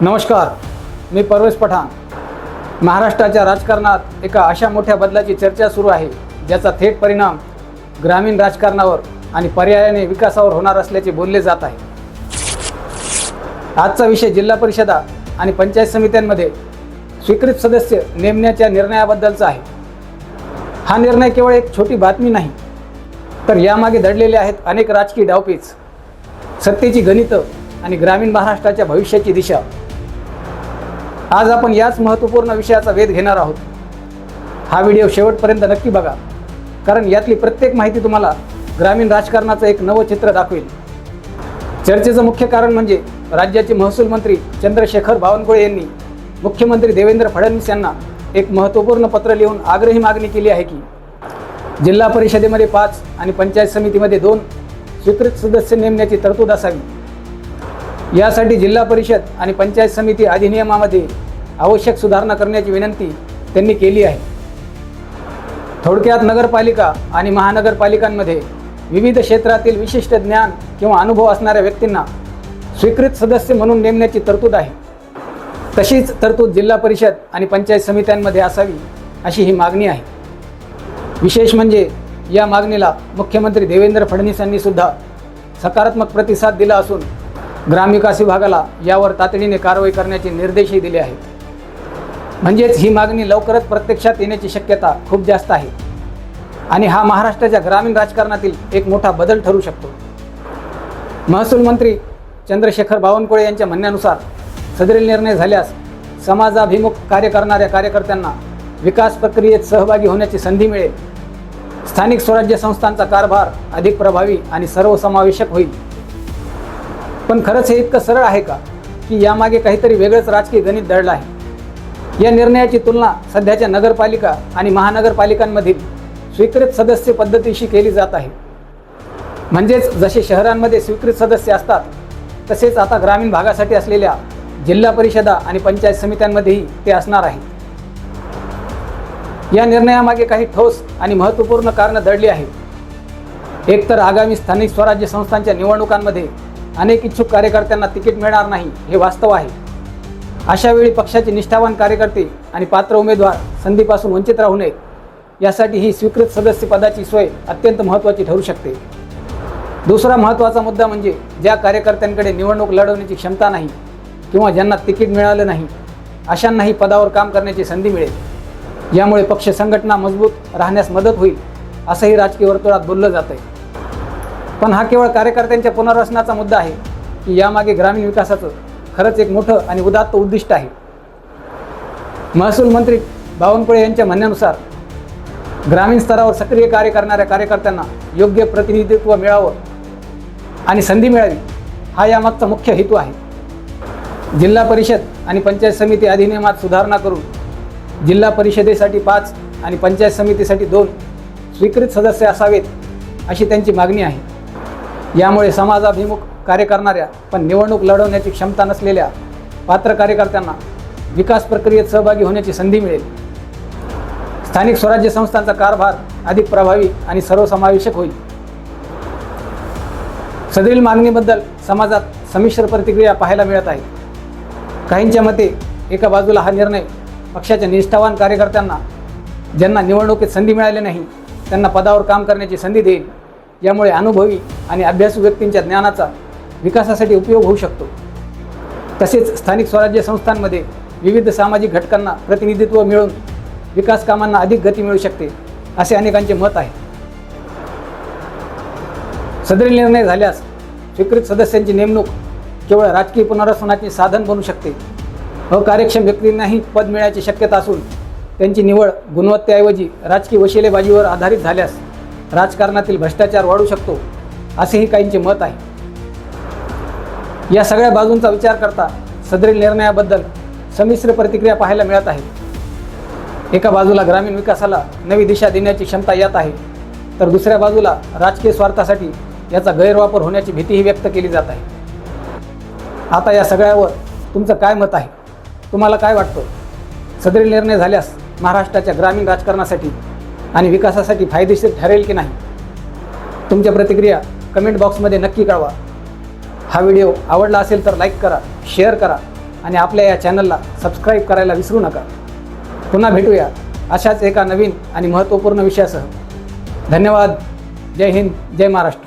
नमस्कार मी परवेश पठाण. महाराष्ट्राच्या राजकारणात एका अशा मोठ्या बदलाची चर्चा सुरू आहे ज्याचा थेट परिणाम ग्रामीण राजकारणावर आणि पर्यायाने विकासावर होणार असल्याचे बोलले जात आहे. आजचा विषय जिल्हा परिषदा आणि पंचायत समित्यांमध्ये स्वीकृत सदस्य नेमण्याच्या निर्णयाबद्दलचा आहे. हा निर्णय केवळ एक छोटी बातमी नाही तर यामागे दडलेले आहेत अनेक राजकीय डावपीच. सत्तेची गणितं आणि ग्रामीण महाराष्ट्राच्या भविष्याची दिशा आज आपण याच महत्त्वपूर्ण विषयाचा वेध घेणार आहोत. हा व्हिडिओ शेवटपर्यंत नक्की बघा. कारण यातली प्रत्येक माहिती तुम्हाला ग्रामीण राजकारणाचं एक नवं चित्र दाखवेल. चर्चेचं मुख्य कारण म्हणजे राज्याचे महसूल मंत्री चंद्रशेखर बावनकुळे यांनी मुख्यमंत्री देवेंद्र फडणवीस यांना एक महत्त्वपूर्ण पत्र लिहून आग्रही मागणी केली आहे की जिल्हा परिषदेमध्ये पाच आणि पंचायत समितीमध्ये दोन स्वीकृत सदस्य नेमण्याची तरतूद असावी. यासाठी जिल्हा परिषद आणि पंचायत समिती अधिनियमामध्ये आवश्यक सुधारणा करण्याची विनंती त्यांनी केली आहे. थोडक्यात नगरपालिका आणि महानगरपालिकांमध्ये विविध क्षेत्रातील विशिष्ट ज्ञान किंवा अनुभव असणाऱ्या व्यक्तींना स्वीकृत सदस्य म्हणून नेमण्याची तरतूद आहे. तशीच तरतूद जिल्हा परिषद आणि पंचायत समित्यांमध्ये असावी अशी ही मागणी आहे. विशेष म्हणजे या मागणीला मुख्यमंत्री देवेंद्र फडणवीस सुद्धा सकारात्मक प्रतिसाद दिला असून ग्रामविकास विभागाला यावर तातडीने कारवाई करण्याचे निर्देशही दिले आहेत. म्हणजेच ही मागणी लवकरच प्रत्यक्षात येण्याची शक्यता खूप जास्त आहे. आणि हा महाराष्ट्राच्या ग्रामीण राजकारणातील एक मोठा बदल ठरू शकतो. महसूल मंत्री चंद्रशेखर बावनकुळे यांच्या म्हणण्यानुसार सदरील निर्णय झाल्यास समाजाभिमुख कार्य करणाऱ्या कार्यकर्त्यांना विकास प्रक्रियेत सहभागी होण्याची संधी मिळेल. स्थानिक स्वराज्य संस्थांचा कारभार अधिक प्रभावी आणि सर्वसमावेशक होईल. पण खरंच हे इतकं सरळ आहे का की यामागे काहीतरी वेगळंच राजकीय गणित दडलं आहे? या निर्णयाची तुलना सध्याच्या नगरपालिका आणि महानगरपालिकांमधील स्वीकृत सदस्य पद्धतीशी केली जात आहे. म्हणजेच जसे शहरांमध्ये स्वीकृत सदस्य असतात तसेच आता ग्रामीण भागासाठी असलेल्या जिल्हा परिषदा आणि पंचायत समित्यांमध्येही ते असणार आहे. या निर्णयामागे काही ठोस आणि महत्त्वपूर्ण कारणं दडली आहेत. एकतर आगामी स्थानिक स्वराज्य संस्थांच्या निवडणुकांमध्ये अनेक इच्छुक कार्यकर्त्यांना तिकीट मिळणार नाही हे वास्तव आहे. अशावेळी पक्षाचे निष्ठावान कार्यकर्ते आणि पात्र उमेदवार संधीपासून वंचित राहू नयेत यासाठी ही स्वीकृत सदस्यपदाची सोय अत्यंत महत्त्वाची ठरू शकते. दुसरा महत्त्वाचा मुद्दा म्हणजे ज्या कार्यकर्त्यांकडे निवडणूक लढवण्याची क्षमता नाही किंवा ज्यांना तिकीट मिळालं नाही अशांनाही पदावर काम करण्याची संधी मिळेल. यामुळे पक्ष संघटना मजबूत राहण्यास मदत होईल असंही राजकीय वर्तुळात बोललं जातं आहे पण हा केवळ कार्यकर्त्यांच्या पुनर्वसनाचा मुद्दा आहे की यामागे ग्रामीण विकासाचं खरंच एक मोठं आणि उदात्त उद्दिष्ट आहे. महसूल मंत्री बावनकुळे यांच्या म्हणण्यानुसार ग्रामीण स्तरावर सक्रिय कार्य करणाऱ्या कार्यकर्त्यांना योग्य प्रतिनिधित्व मिळावं आणि संधी मिळावी हा यामागचा मुख्य हेतू आहे. जिल्हा परिषद आणि पंचायत समिती अधिनियमात सुधारणा करून जिल्हा परिषदेसाठी पाच आणि पंचायत समितीसाठी दोन स्वीकृत सदस्य असावेत अशी त्यांची मागणी आहे. यामुळे समाजाभिमुख कार्य करणाऱ्या पण निवडणूक लढवण्याची क्षमता नसलेल्या पात्र कार्यकर्त्यांना विकास प्रक्रियेत सहभागी होण्याची संधी मिळेल. स्थानिक स्वराज्य संस्थांचा कारभार अधिक प्रभावी आणि सर्वसमावेशक होईल. सदरील मागणीबद्दल समाजात संमिश्र प्रतिक्रिया पाहायला मिळत आहे. काहींच्या मते एका बाजूला हा निर्णय पक्षाच्या निष्ठावान कार्यकर्त्यांना ज्यांना निवडणुकीत संधी मिळाली नाही त्यांना पदावर काम करण्याची संधी देईल. यामुळे अनुभवी आणि अभ्यासू व्यक्तींच्या ज्ञानाचा विकासासाठी उपयोग होऊ शकतो. तसेच स्थानिक स्वराज्य संस्थांमध्ये विविध सामाजिक घटकांना प्रतिनिधित्व मिळून विकास कामांना अधिक गती मिळू शकते असे अनेकांचे मत आहे. सदरील निर्णय झाल्यास स्वीकृत सदस्यांची नेमणूक केवळ राजकीय पुनर्वसनाचे साधन बनू शकते. अकार्यक्षम व्यक्तींनाही पद मिळण्याची शक्यता असून त्यांची निवड गुणवत्तेऐवजी राजकीय वशिलेबाजीवर आधारित झाल्यास राजकारणातील भ्रष्टाचार वाढू शकतो असेही काहींचे मत आहे. या सगळ्या बाजूंचा विचार करता सदरील निर्णयाबद्दल संमिश्र प्रतिक्रिया पाहायला मिळत आहे. एका बाजूला ग्रामीण विकासाला नवी दिशा देण्याची क्षमता यात आहे तर दुसऱ्या बाजूला राजकीय स्वार्थासाठी याचा गैरवापर होण्याची भीतीही व्यक्त केली जात आहे. आता या सगळ्यावर तुमचं काय मत आहे? तुम्हाला काय वाटतं? सदरील निर्णय झाल्यास महाराष्ट्राच्या ग्रामीण राजकारणासाठी आणि विकासासाठी फायदेशीर ठरेल की नाही? तुमच्या प्रतिक्रिया कमेंट बॉक्समध्ये नक्की कळवा. हा व्हिडिओ आवडला असेल तर लाईक करा शेअर करा आणि आपल्या या चॅनलला सबस्क्राईब करायला विसरू नका. पुन्हा भेटूया अशाच एका नवीन आणि महत्त्वपूर्ण विषयासह. धन्यवाद. जय हिंद जय महाराष्ट्र.